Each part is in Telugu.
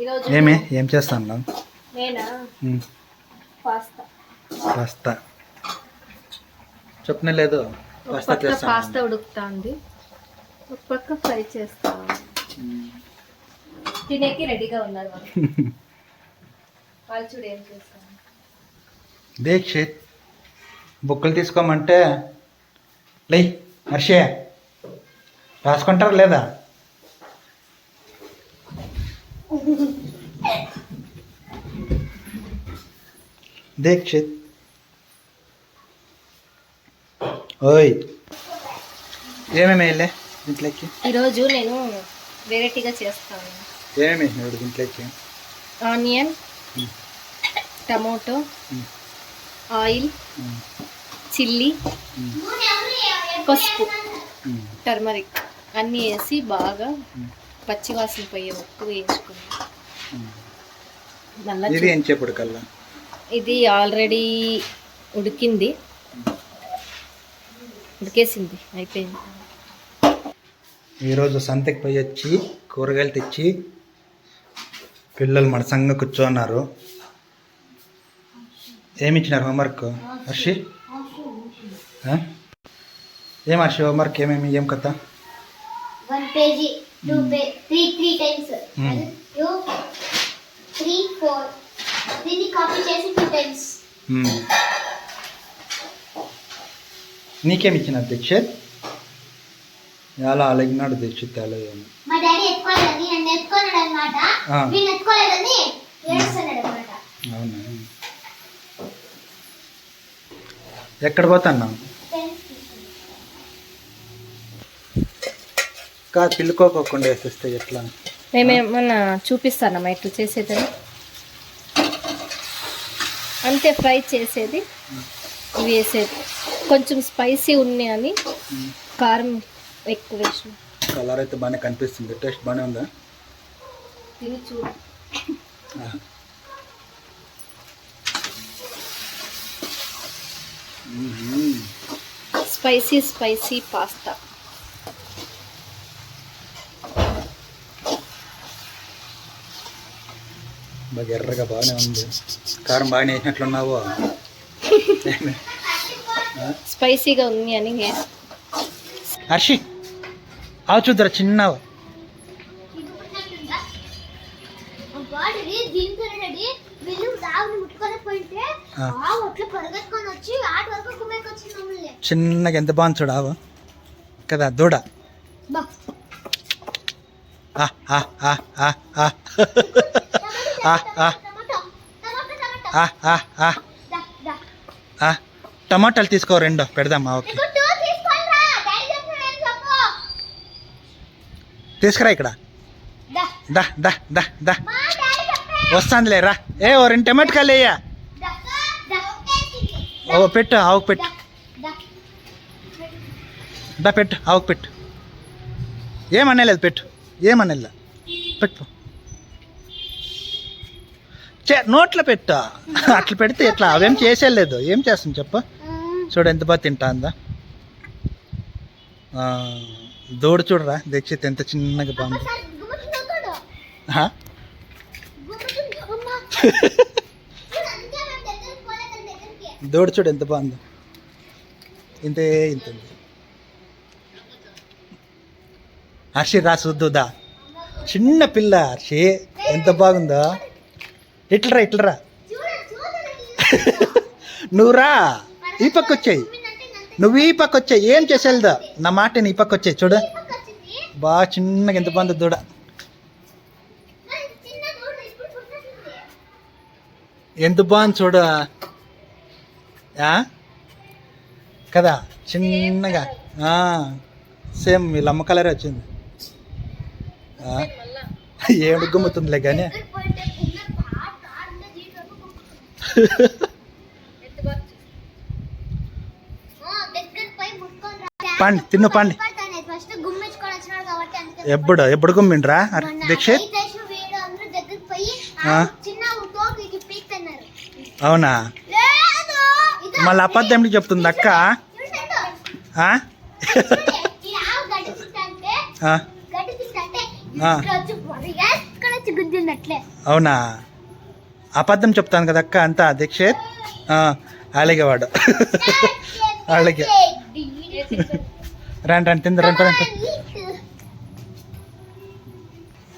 ఏమి? ఏం చేస్తాను నేనా? పాస్తా. పాస్తా. చెప్పనే లేదు. పాస్తా చేస్తాను. పాస్తా ఉడుకుతుంది. ఒక పక్క ఫ్రై చేస్తా. తినేకి రెడీగా ఉన్నారు వాళ్ళు. చూడు ఏం చేస్తాను దీక్షిత్ బుక్కులు తీసుకోమంటే లై హర్షే రాసుకుంటారా లేదా? దీక్షిత్ ఓయ్ ఏమేమి వేయలే దీంట్లోకి ఈరోజు నేను వెరైటీగా చేస్తాను. ఏమేమి వేసినాడు దీంట్లోకి onion Hmm. Tomato Hmm. Oil um, chilli um, పసుపు ఉమ్, టర్మరిక్ అన్నీ వేసి బాగా పచ్చివాసన పోయే ఉప్పు. మళ్ళా ఇది కల్లా? ఆల్రెడీ ఉడికింది. ఉడికేసింది అయిపోయింది. ఈరోజు సంతకి పోయి వచ్చి కూరగాయలు తెచ్చి పిల్లలు కూర్చోన్నారు. ఏమి ఇచ్చినారు హోంవర్క్? హర్షి? ఏం హర్షి హోంవర్క్ ఏమేమి ఏం కథ? One page two page three three times. Two three four దీన్ని కాపీ చేసి టూ టైమ్స్ ఉమ్. నీకేమి ఇచ్చినారు దీక్షిత్ ఎలా అలగినాడు దీక్షిత్ ఎలా ఏమి. మా డాడీ ఎత్తుకోలేదని నన్ను ఎత్తుకోలేడు అనమాట ఆ. వీళ్ళు ఎత్తుకోలేదని ఏడుస్తున్నాడు అనమాట అవునా? ఎక్కడ పోతున్నావు? కాదు పిల్లుకోకుండా వేసేస్తే ఎట్లా? మేమేమన్నా చూపిస్తానమ్మా ఇట్లా చేసేదని. అంతే ఫ్రై చేసేది. ఇవి వేసేది. కొంచెం స్పైసీ ఉన్నాయి అని కారం ఎక్కువ వేసిన. కలర్ అయితే బాగానే కనిపిస్తుంది. టేస్ట్ బాగానే ఉందా? తిని చూడు. Spicy spicy pasta. బాగా ఎర్రగా బాగానే ఉంది. కారం బాగానే వేసినట్లున్నావు? స్పైసీగా ఉంది అని హర్షి చూద్దరా ఆ. వచ్చింది మమ్మల్ని చిన్నగా ఎంత బాగుంది చూడు ఆవు కదా దూడ. బా. ఆ, ఆ, ఆ, ఆ, టమాటాలు తీసుకో రెండు పెడదామా ఓకే. తీసుకురా ఇక్కడ. దా దా దా దా. వస్తానులే రా. ఏ ఓ రెండు టమాటకాయలు వేయ? ఓ పెట్టు ఆవుకు పెట్టు. దా పెట్టు ఆవుకు పెట్టు. ఏమనలేదు పెట్టు. ఏమనలే పెట్టు నోట్లో పెట్టు. అట్లా పెడితే ఎట్లా అవేం చేసేలేదు ఏం చేస్తుంది చెప్పు? చూడు ఎంత బాగా తింటా అందా దూడ చూడరా? దీక్షిత్ ఎంత చిన్నగా బాగుంది. దూడ చూడు ఎంత బాగుందో. ఇంతే ఇంత. హర్షి రా చూద్దుదా చిన్న పిల్ల హర్షి. ఎంత బాగుందో. ఇట్లరా ఇట్లరా నువ్వురా ఈ పక్క వచ్చాయి నువ్వు ఈ పక్క వచ్చాయి ఏం చేసేదా నా మాట ఈ పక్క వచ్చాయి చూడు. బాగా చిన్నగా ఎంత బాగుంది దూడ ఎంత బాగుంది చూడు. ఆ? కదా చిన్నగా. సేమ్ వీళ్ళ అమ్మ కలరే వచ్చింది. ఆ? ఏడు గుమ్ముతుందిలే కానీ పండి తిన్ను పండి. ఎప్పుడు ఎప్పుడు గుమ్మిండ్రా? దీక్షిత్? అవునా? మళ్ళీ అబద్ధం చెప్తుంది అక్క? అవునా? అబద్ధం చెప్తాను కదా అక్క? అంతా దీక్షిత్ అలాగే వాడు. అలాగే రండి రండి తింద రండి రండి.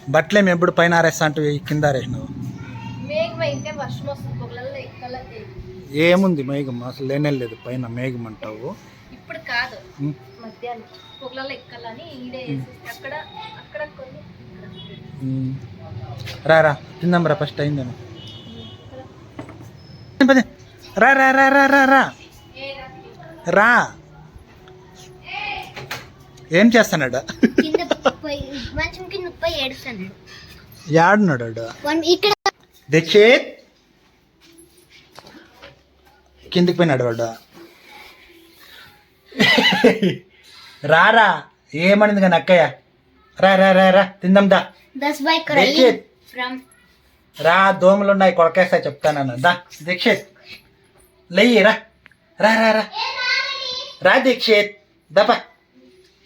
బట్టలేమి ఎప్పుడు పైన ఆరేస్తా అంటే కింద ఆరేసినావు ఏముంది మేఘం? అసలు లేనే లేదు. పైన మేఘం అంటావు. ఇప్పుడు కాదు. ఉమ్, మధ్యాహ్నం. పొగలలో ఎక్కాలని ఈడే వేసేసి అక్కడ అక్కడ కొన్ని ఇక్కడ. ఉమ్. రా రా. తిందాం రా ఫస్ట్ అయిందేమో. రా రా రా రా రా రా. రా. ఏం చేస్తున్నాడు? ఇక్కడ. దీక్షిత్ కిందికి పోయినాడు వాడు. రారా ఏమనింది కానీ అక్కయ్య? రా రా రా రా. తిందాం దా. దీక్షిత్ రా దోమలు ఉన్నాయి కొడకేస్తా చెప్తానన్న దా దీక్షిత్ లెయ్యి రా. రా రా రా. రా దీక్షిత్. దప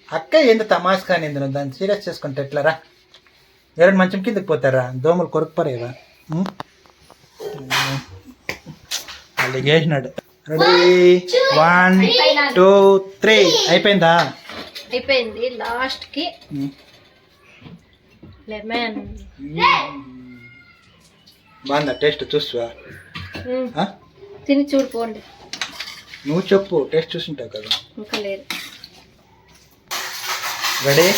అక్క ఏంది నింది నువ్వు? దాన్ని సీరియస్ చేసుకుంటే ఎట్లా రా? ఎవరైనా మంచం కిందకి పోతారా? దోమలు కొరుకుపరేవా అలిగేసినాడు రెడీ. One two three. అయిపోయిందా? అయిపోయింది. లాస్ట్కి ఉమ్. లెమన్. బాగుందా టేస్ట్? చూస్తువా ఆ? తిని చూడుకోండి నువ్వు చెప్పు టేస్ట్ చూసింటావు కదా. ఇంకా లేదు. రెడీ?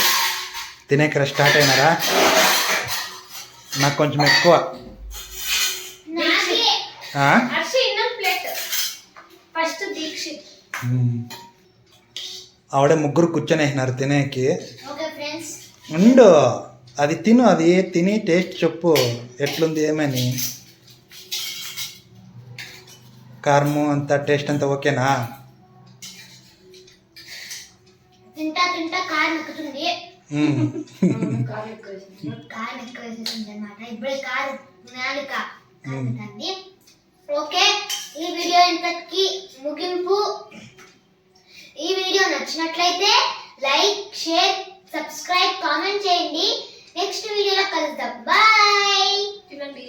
తినేకర స్టార్ట్ అయినారా? నాకు కొంచెం ఎక్కువ. ఆ? ప్లేట్. ఫస్ట్ దీక్షిత్. మ్మ్. ఆవిడ ముగ్గురు కూర్చొని వేసినారు తినేకి. Okay friends. ఉండు అది తిను అది తిని టేస్ట్ చెప్పు. ఎట్లుంది ఏమని? కారము అంతా టేస్ట్ అంతా ఓకేనా? తింటా తింటా కారం ఎక్కుతుంది. కారం ఎక్కువ వేసేసింది అనమాట ఇప్పుడే కారం నాలుక ఓకే ఈ వీడియో ఇంతకి ముగింపు. ఈ వీడియో నచ్చినట్లయితే లైక్ షేర్ సబ్స్క్రైబ్ కామెంట్ చేయండి. నెక్స్ట్ వీడియోలో కలుద్దాం. బాయ్. తినండి.